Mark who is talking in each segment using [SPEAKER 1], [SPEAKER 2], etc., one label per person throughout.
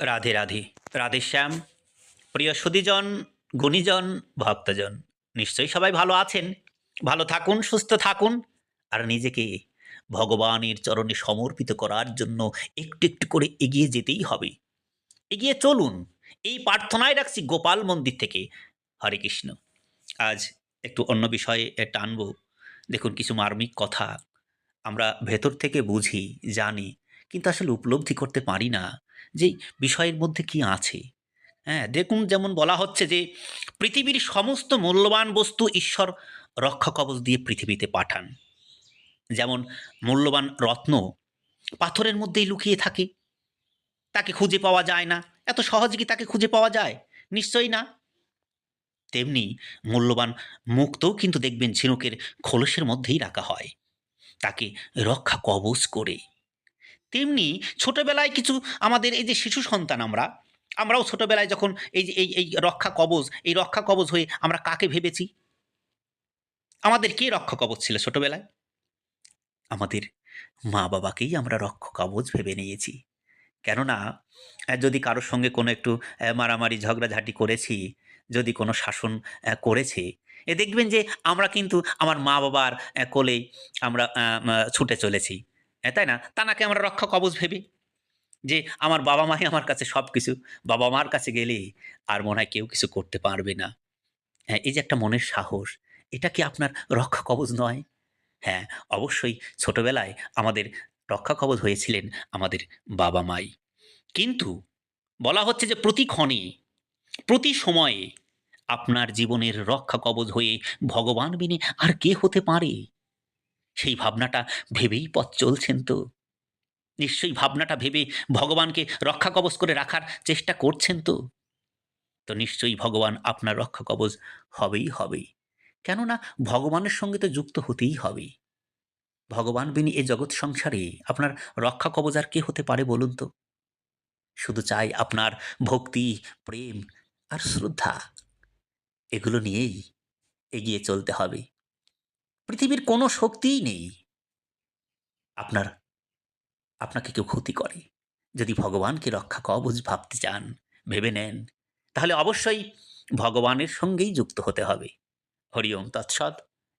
[SPEAKER 1] রাধে রাধে। রাধে শ্যাম। প্রিয় সুদীজন গুণীজন, ভক্তজন, নিশ্চয়ই সবাই ভালো আছেন। ভালো থাকুন, সুস্থ থাকুন। আর নিজেকে ভগবানের চরণে সমর্পিত করার জন্য একটু একটু করে এগিয়ে যেতেই হবে। এগিয়ে চলুন। এই প্রার্থনায় রাখছি গোপাল মন্দির থেকে। হরে কৃষ্ণ। আজ একটু অন্য বিষয়ে টানব। দেখুন, কিছু মার্মিক কথা আমরা ভেতর থেকে বুঝি, জানি। কিন্তু আসলে উপলব্ধি করতে পারি না যে বিষয়ের মধ্যে কি আছে। হ্যাঁ দেখুন যেমন বলা হচ্ছে যে পৃথিবীর সমস্ত মূল্যবান বস্তু ঈশ্বর রক্ষা কবচ দিয়ে পৃথিবীতে পাঠান। যেমন মূল্যবান রত্ন পাথরের মধ্যেই লুকিয়ে থাকে। তাকে খুঁজে পাওয়া যায় না। এত সহজে কি তাকে খুঁজে পাওয়া যায়? নিশ্চয়ই না। তেমনি মূল্যবান মুক্তও কিন্তু দেখবেন ঝিনুকের খোলসের মধ্যেই রাখা হয়। তাকে রক্ষা কবচ করে। তেমনি ছোটোবেলায় কিছু আমাদের এই যে শিশু সন্তান আমরা, আমরাও ছোটোবেলায় যখন এই যে, এই এই রক্ষা কবচ এই রক্ষা কবচ হয়ে আমরা কাকে ভেবেছি? আমাদের কে রক্ষা কবচ ছিল ছোটবেলায়? আমাদের মা বাবাকেই আমরা রক্ষা কবচ ভেবে নিয়েছি। কেননা যদি কারোর সঙ্গে কোনো একটু মারামারি, ঝগড়াঝাটি করেছি, যদি কোনো শাসন করেছে, এ দেখবেন যে আমরা কিন্তু আমার মা বাবার কোলেই আমরা ছুটে চলেছি। আহ, তাই না? তা নাকি আমরা রক্ষা কবচ ভেবে যে আমার বাবা মাই আমার কাছে সব কিছু বাবা মার কাছে গেলে আর মনে হয় কেউ কিছু করতে পারবে না। হ্যাঁ এই যে একটা মনের সাহস এটা কি আপনার রক্ষা কবচ নয়? হ্যাঁ অবশ্যই ছোটবেলায় আমাদের রক্ষা কবচ হয়েছিলেন আমাদের বাবা মাই। কিন্তু বলা হচ্ছে যে প্রতি ক্ষণে প্রতি সময়ে আপনার জীবনের রক্ষা কবচ হয়ে ভগবান বিনে আর কে হতে পারে? সেই ভাবনাটা ভেবেই পথ চলছেন তো। নিশ্চয়ই ভাবনাটা ভেবে ভগবানকে রক্ষা কবচ করে রাখার চেষ্টা করছেন তো। তো নিশ্চয়ই ভগবান আপনার রক্ষা কবচ হবেই হবে কেননা ভগবানের সঙ্গে তো যুক্ত হতেই হবে। ভগবান বিনি এ জগৎ সংসারে আপনার রক্ষা কবচ আর কে হতে পারে বলুন তো? শুধু চাই আপনার ভক্তি, প্রেম আর শ্রদ্ধা। এগুলো নিয়েই এগিয়ে চলতে হবে। পৃথিবীর কোনো শক্তিই নেই। আপনার, আপনাকে কেউ ক্ষতি করে। যদি ভগবানকে রক্ষা কবচ ভাবতে চান, ভেবে নেন, তাহলে অবশ্যই ভগবানের সঙ্গেই যুক্ত হতে হবে। হরিওম তৎসৎ।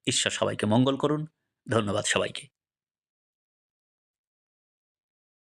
[SPEAKER 1] ঈশ্বর সবাইকে মঙ্গল করুন। ধন্যবাদ সবাইকে।